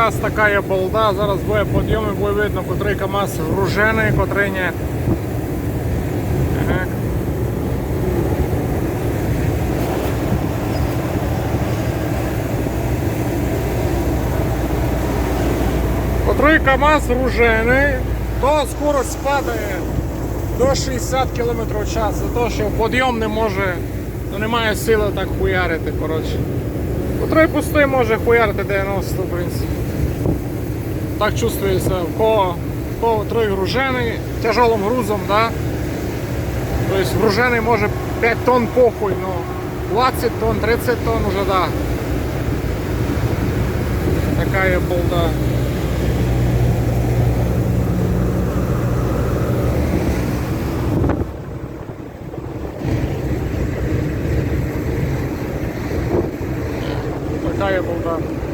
якраз така є болда. Зараз буде підйом і буде видно, котрий КАМАЗ гружений, котрий ні. Котрий КАМАЗ гружений, то скорость падає до 60 км в час, за те, що підйом не може, ну немає сили так хуярити, коротше. Котрий пустий може хуярити 90, в принципі так чувствуется, по кого, у тяжелым грузом, да. То есть груженый может 5 тонн похуй, ну, но 20 тонн, 30 тонн уже, да. Такая болда. Такая болда.